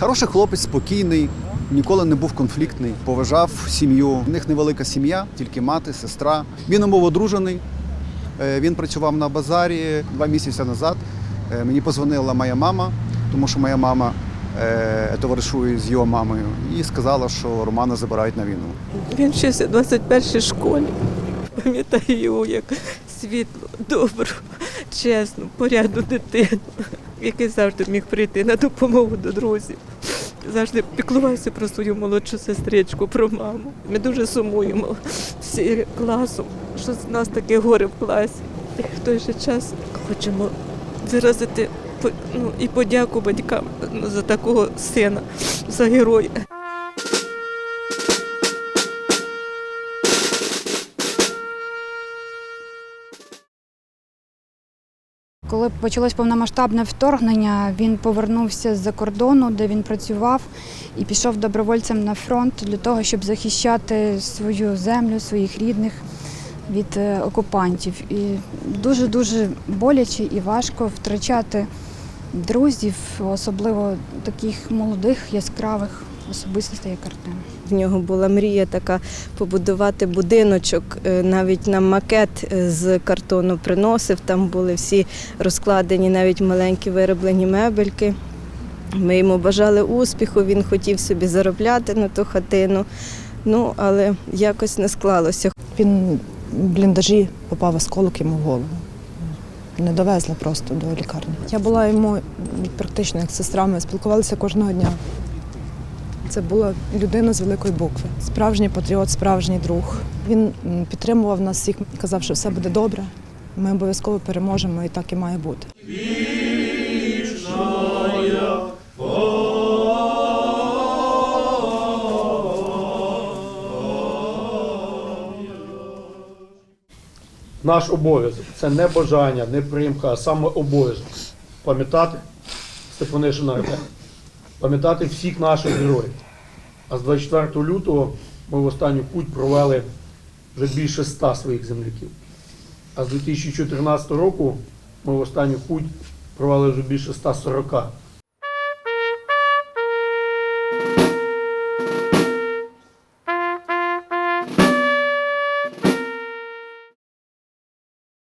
Хороший хлопець, спокійний, ніколи не був конфліктний, поважав сім'ю. У них невелика сім'я, тільки мати, сестра. Він умов одружений. Е, Він працював на базарі два місяці назад. Е, Мені позвонила моя мама, тому що моя мама е, товаришує з його мамою, і сказала, що Романа забирають на війну. Він вчився в 21 школі. Пам'ятаю його як світлу, добру, чесну, порядну дитину, який завжди міг прийти на допомогу до друзів. Завжди піклувався про свою молодшу сестричку, про маму. Ми дуже сумуємо всі класом, що з нас таке горе в класі. І в той же час хочемо виразити ну, і подяку батькам за такого сина, за героя. Коли почалось повномасштабне вторгнення, він повернувся з-за кордону, де він працював, і пішов добровольцем на фронт для того, щоб захищати свою землю, своїх рідних від е, окупантів. І дуже дуже боляче і важко втрачати друзів, особливо таких молодих, яскравих особистостей, як Артем. В нього була мрія така побудувати будиночок, е, навіть нам макет е, з картону приносив. Там були всі розкладені, навіть маленькі вироблені мебельки. Ми йому бажали успіху, він хотів собі заробляти на ту хатину. Ну, але якось не склалося. Він в бліндажі попав осколок йому в голову. Не довезли просто до лікарні. Я була йому практично як сестра, ми спілкувалися кожного дня. Це була людина з великої букви. Справжній патріот, справжній друг. Він підтримував нас всіх, казав, що все буде добре. Ми обов'язково переможемо, і так і має бути. Наш обов'язок це не бажання, не примха, а саме обов'язок. Пам'ятати Степанишина Артема, пам'ятати всіх наших героїв. А з 24 лютого ми в останню путь провели вже більше ста своїх земляків. А з 2014 року ми в останню путь провели вже більше 140